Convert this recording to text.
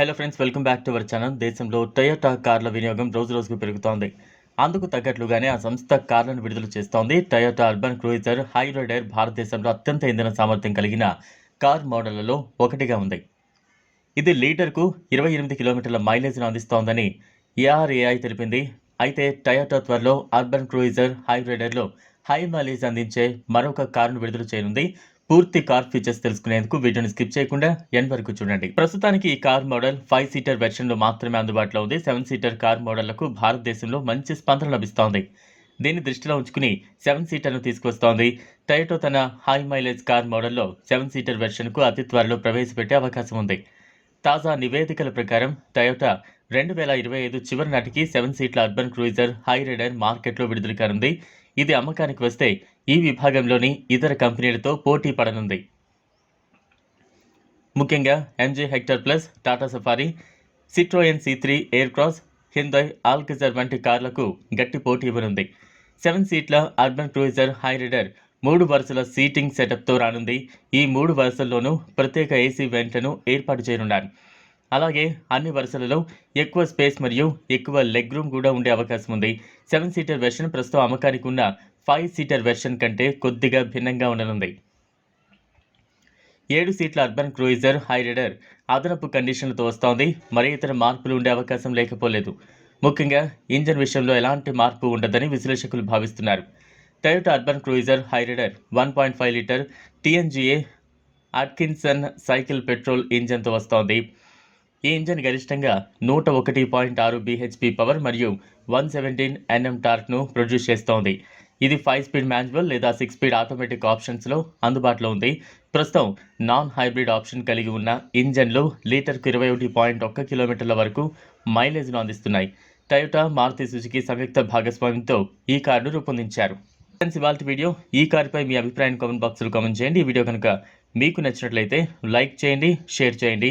Hello friends welcome back to our channel దేశంలో Toyota కార్ల వినియోగం రోజు రోజుకు పెరుగుతోంది. అందుకు తగ్గట్లుగానే ఆ సంస్థ కార్లను విడుదల చేస్తోంది. టయోటా అర్బన్ క్రూయిజర్ హైరైడర్ భారతదేశంలో అత్యంత ఇంధన సామర్థ్యం కలిగిన కార్ మోడళ్ళలో ఒకటిగా ఉంది. ఇది లీటర్కు ఇరవై ఎనిమిది కిలోమీటర్ల మైలేజ్ను అందిస్తోందని ఏఆర్ఏఐ తెలిపింది. అయితే టయోటా త్వరలో అర్బన్ క్రూయిజర్ హైరైడర్లో హై మైలేజ్ అందించే మరొక కారును విడుదల చేయనుంది. పూర్తి కార్ ఫీచర్స్ తెలుసుకునేందుకు వీడియోని స్కిప్ చేయకుండా ఎన్ వరకు చూడండి. ప్రస్తుతానికి ఈ కార్ మోడల్ ఫైవ్ సీటర్ వెర్షన్లో మాత్రమే అందుబాటులో ఉంది. సెవెన్ సీటర్ కార్ మోడళ్ళకు భారతదేశంలో మంచి స్పందన లభిస్తోంది. దీన్ని దృష్టిలో ఉంచుకుని సెవెన్ సీటర్ను తీసుకొస్తోంది టయోటో తన హై మైలేజ్ కార్ మోడల్లో సెవెన్ సీటర్ వెర్షన్కు అతి త్వరలో ప్రవేశపెట్టే అవకాశం ఉంది. తాజా నివేదికల ప్రకారం టయోటా రెండు వేల ఇరవై ఐదు చివరి నాటికి సెవెన్ సీట్ల అర్బన్ క్రూయిజర్ హై రైడర్ మార్కెట్లో విడుదల కానుంది. ఇది అమ్మకానికి వస్తే ఈ విభాగంలోని ఇతర కంపెనీలతో పోటీ పడనుంది. ముఖ్యంగా MG Hector plus Tata Safari Citroen C three Aircross Hyundai Alcazar వంటి కార్లకు గట్టి పోటీ ఇవ్వనుంది. సెవెన్ సీట్ల అర్బన్ క్రూయిజర్ హై రైడర్ మూడు వరుసల సీటింగ్ సెటప్తో రానుంది. ఈ మూడు వరుసల్లోనూ ప్రత్యేక ఏసీ వెంట్లను ఏర్పాటు చేయనున్నారు. అలాగే అన్ని వరుసలలో ఎక్కువ స్పేస్ మరియు ఎక్కువ లెగ్ రూమ్ కూడా ఉండే అవకాశం ఉంది. సెవెన్ సీటర్ వెర్షన్ ప్రస్తుతం అమ్మకానికి ఉన్న ఫైవ్ సీటర్ వెర్షన్ కంటే కొద్దిగా భిన్నంగా ఉండనుంది. ఏడు సీట్ల అర్బన్ క్రూయిజర్ హైరైడర్ అదనపు కండిషన్లతో వస్తోంది. మరి ఇతర మార్పులు ఉండే అవకాశం లేకపోలేదు. ముఖ్యంగా ఇంజన్ విషయంలో ఎలాంటి మార్పు ఉండదని విశ్లేషకులు భావిస్తున్నారు. Toyota urban cruiser high rider one point five litre TNGA Atkinson cycle petrol ఇంజన్తో వస్తోంది. ఈ ఇంజన్ గరిష్టంగా నూట ఒకటి పాయింట్ ఆరు బీహెచ్పి పవర్ మరియు వన్ సెవెంటీన్ ఎన్ఎం టార్క్ను ప్రొడ్యూస్ చేస్తోంది. ఇది ఫైవ్ స్పీడ్ మాన్యువల్ లేదా సిక్స్ స్పీడ్ ఆటోమేటిక్ ఆప్షన్స్లో అందుబాటులో ఉంది. ప్రస్తుతం నాన్ హైబ్రిడ్ ఆప్షన్ కలిగి ఉన్న ఇంజన్లు లీటర్కు ఇరవై ఒకటి పాయింట్ ఒక్క కిలోమీటర్ల వరకు మైలేజ్ను అందిస్తున్నాయి. టయోటా మారుతి సుజుకి సంయుక్త భాగస్వామ్యంతో ఈ కారును రూపొందించారు. ఫ్రెండ్స్ ఇవాళ వీడియో. ఈ కారుపై మీ అభిప్రాయం కామెంట్ బాక్స్లో కామెంట్ చేయండి. ఈ వీడియో కనుక మీకు నచ్చినట్లయితే లైక్ చేయండి షేర్ చేయండి.